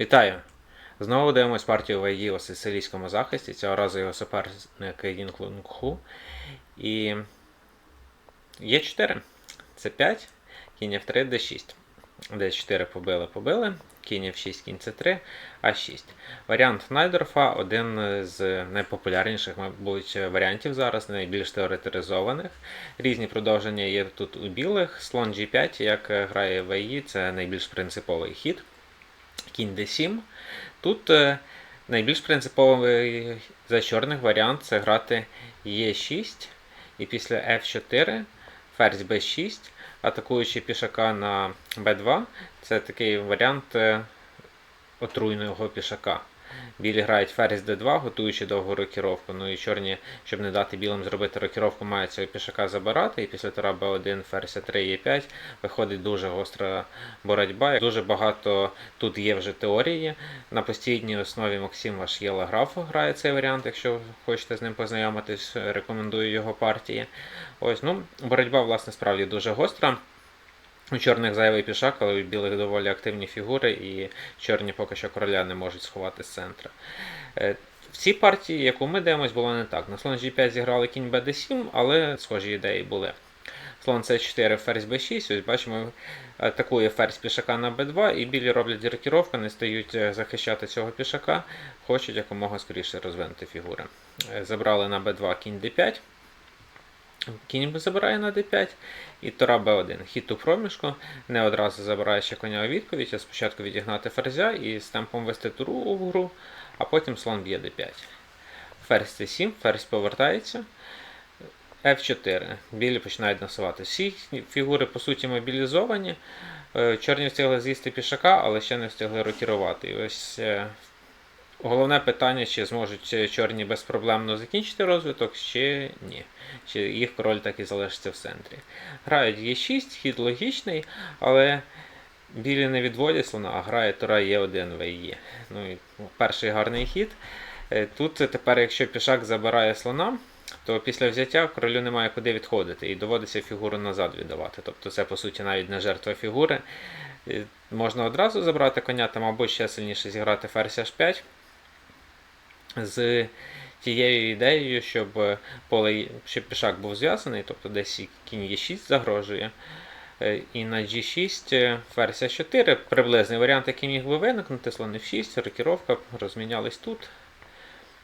Вітаю! Знову дивимось партію Вайї у сицилійському захисті. Цього разу його суперник Їнг Лунгху. І є 4. Це 5, кінь F3, D6. D4 побили, побили, кінь F6, кінь C3, А6. Варіант Найдорфа один з найпопулярніших, мабуть, варіантів зараз, найбільш теоретизованих. Різні продовження є тут у білих. Слон G5, як грає Вайї, це найбільш принциповий хід кінь d7. Тут е, найбільш принциповий за чорних варіант це грати e6 і після f4 ферзь b6, атакуючи пішака на b2. Це такий варіант е, отруйного пішака. Білі грають ферзь d2, готуючи довгу рокіровку. Ну і чорні, щоб не дати білим зробити рокіровку, мають цього пішака забирати. І після тура b1, ферзь 3 e 5 виходить дуже гостра боротьба. Дуже багато тут є вже теорії. На постійній основі Максим ваш Єлаграф грає цей варіант. Якщо хочете з ним познайомитись, рекомендую його партії. Ось, ну, боротьба, власне, справді дуже гостра. У чорних зайвий пішак, але у білих доволі активні фігури, і чорні поки що короля не можуть сховати з центра. Е, В цій партії, яку ми дивимося, було не так. На слон G5 зіграли кінь BD7, але схожі ідеї були. Слон C4, ферзь B6, ось бачимо, атакує ферзь пішака на B2, і білі роблять рокіровку, не стають е, захищати цього пішака, хочуть якомога скоріше розвинути фігури. Е, Забрали на B2 кінь D5. Кінь забирає на d5 і Тора b1. Хід у проміжку, не одразу забирає ще коня у відповідь, а спочатку відігнати ферзя і з темпом вести туру у гру, а потім слон б'є d5. Ферзь c7, ферзь повертається. F4. Білі починають насувати. Всі фігури, по суті, мобілізовані. Е, Чорні встигли з'їсти пішака, але ще не встигли рокірувати. І ось е, Головне питання, чи зможуть чорні безпроблемно закінчити розвиток, чи ні. Чи їх король так і залишиться в центрі. Грають Е6, хід логічний, але білі не відводять слона, а грає Тура Е1 ВЕ. Ну, і Перший гарний хід. Е, Тут тепер, якщо пішак забирає слона, то після взяття королю немає куди відходити і доводиться фігуру назад віддавати. Тобто це, по суті, навіть не жертва фігури. Е, Можна одразу забрати коня, там або ще сильніше зіграти ферзь H5 з тією ідеєю, щоб поле, щоб пішак був зв'язаний, тобто десь кінь Е6 загрожує. Е, І на G6 ферзь 4 приблизний варіант, який міг би виникнути, слон F6, рокіровка, розмінялись тут.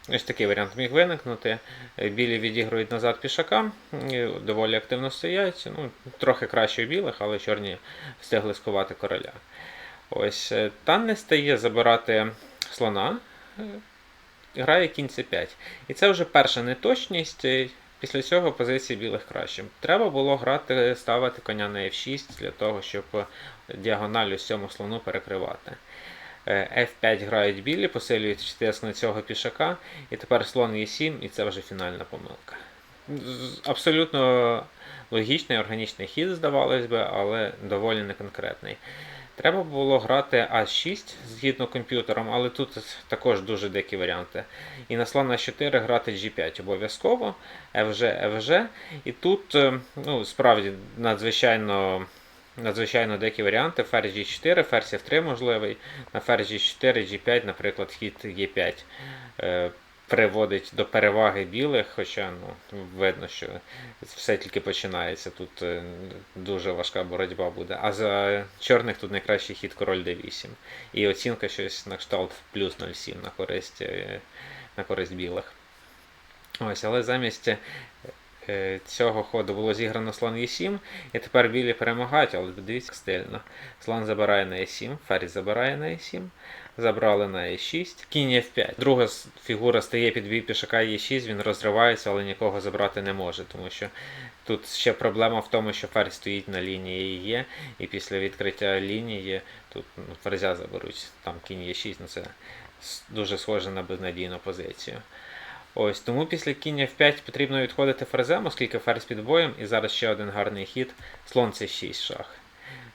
Ось такий варіант міг виникнути. Е, Білі відігрують назад пішака, е, доволі активно стоять. Ну, Трохи краще у білих, але чорні встигли сховати короля. Ось е, Та не стає забирати слона грає кінь c5. І це вже перша неточність. е, Після цього позиції білих краще. Треба було грати, ставити коня на f6 для того, щоб діагональ цьому слону перекривати. Е, F5 грають білі, посилюють тиск на цього пішака, і тепер слон e7, і це вже фінальна помилка. Абсолютно логічний, органічний хід, здавалось би, але доволі неконкретний. Треба було грати А6 згідно комп'ютером, але тут також дуже дикі варіанти. І на слон А4 грати G5 обов'язково, FG, FG. І тут е, ну, справді надзвичайно, надзвичайно дикі варіанти. Ферзь G4, ферзь F3 можливий. На ферзь G4, G5, наприклад, хід Е5 е, приводить до переваги білих, хоча ну, видно, що все тільки починається. Тут е, дуже важка боротьба буде. А за чорних тут найкращий хід король d8. І оцінка щось на кшталт плюс 0,7 на користь, е, на користь білих. Ось, але замість е, цього ходу було зіграно слон e7, і тепер білі перемагають, але дивіться стильно. Слон забирає на e7, ферзь забирає на e7, забрали на e6, кінь f5. Друга фігура стає під бій пішака e6, він розривається, але нікого забрати не може, тому що тут ще проблема в тому, що ферзь стоїть на лінії є, і після відкриття лінії тут ну, ферзя заберуть, там кінь e6, ну це дуже схоже на безнадійну позицію. Ось тому після кінь F5 потрібно відходити ферзем, оскільки ферзь під боєм, і зараз ще один гарний хід. Слон C6 шах.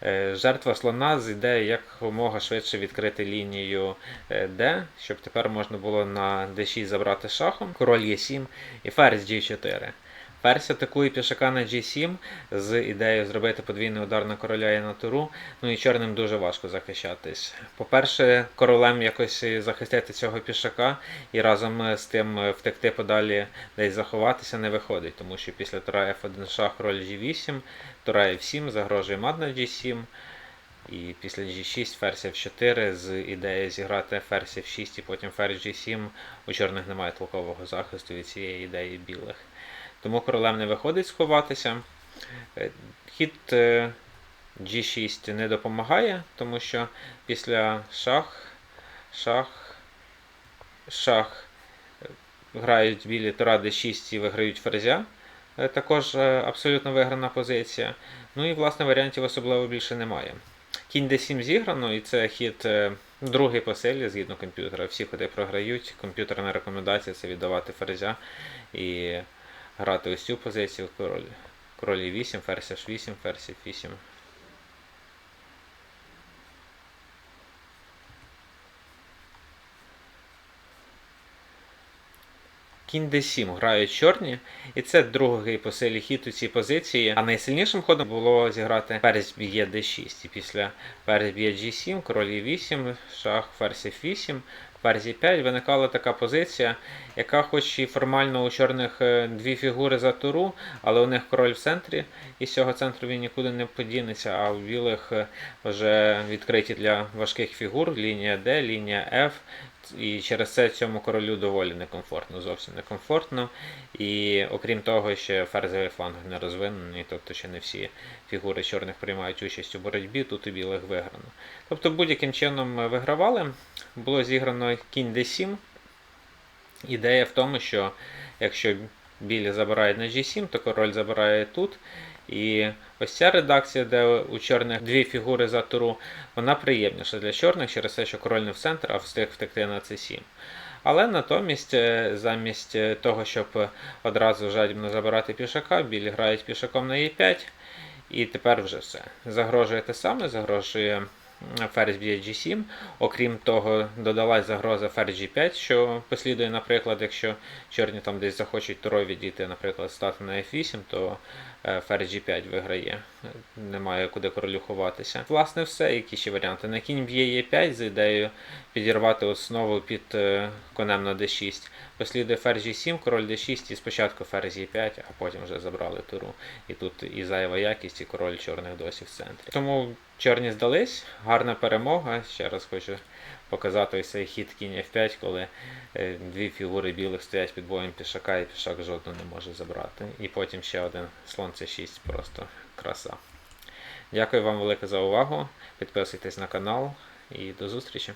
Е, Жертва слона зійде якомога швидше відкрити лінію Д, D, щоб тепер можна було на D6 забрати шахом, король Е7 і ферзь G4. Ферзь атакує пішака на G7 з ідеєю зробити подвійний удар на короля і на туру. Ну і чорним дуже важко захищатись. По-перше, королем якось захистити цього пішака і разом з тим втекти подалі десь заховатися не виходить, тому що після тура F1 шах король G8, тура F7 загрожує мат на G7. І після G6 ферзь F4 з ідеєю зіграти ферзь F6 і потім ферзь G7. У чорних немає толкового захисту від цієї ідеї білих. Тому королем не виходить сховатися. Е, Хід е, G6 не допомагає, тому що після шах, шах, шах е, грають білі тура D6 і виграють ферзя. Також абсолютно виграна позиція. Ну і власне варіантів особливо більше немає. Кінь D7 зіграно, і це хід другий по силі згідно комп'ютера. Всі ходи програють. Комп'ютерна рекомендація це віддавати ферзя і грати ось цю позицію король. Король і 8, ферзь H8, ферзь F8. Кінь d7 грають чорні, і це другий по силі хід у цій позиції. А найсильнішим ходом було зіграти ферзь б'є d6. І після ферзь б'є g7, король e8, шах ферзь f8, ферзь e5 виникала така позиція, яка хоч і формально у чорних е, дві фігури за туру, але у них король в центрі, і з цього центру він нікуди не подінеться, а у білих е, вже відкриті для важких фігур лінія D, лінія F. І через це цьому королю доволі некомфортно, зовсім некомфортно. І окрім того, ще ферзевий фланг не розвинений, тобто ще не всі фігури чорних приймають участь у боротьбі, тут у білих виграно. Тобто будь-яким чином ми вигравали. Було зіграно кінь d7. Ідея в тому, що якщо білі забирають на g7, то король забирає тут. І ось ця редакція, де у чорних дві фігури за туру, вона приємніша для чорних через те, що король не в центр, а встиг втекти на c7. Але натомість, е, замість е, того, щоб одразу жадібно забирати пішака, білі грають пішаком на e5. І тепер вже все. Загрожує те саме, загрожує ферзь б'є G7. Окрім того, додалась загроза ферзь G5, що послідує, наприклад, якщо чорні там десь захочуть турою відійти, наприклад, стати на F8, то е, ферзь G5 виграє. Немає куди королю ховатися. Власне, все, які ще варіанти. На кінь б'є Е5 з ідеєю підірвати основу під е, конем на D6. Послідує ферзь G7, король D6 і спочатку ферзь E5, а потім вже забрали туру. І тут і зайва якість, і король чорних досі в центрі. Тому чорні здались, гарна перемога. Ще раз хочу показати цей хід кінь F5, коли е, дві фігури білих стоять під боєм пішака, і пішак жодного не може забрати. І потім ще один слон C6, просто краса. Дякую вам велике за увагу. Підписуйтесь на канал і до зустрічі!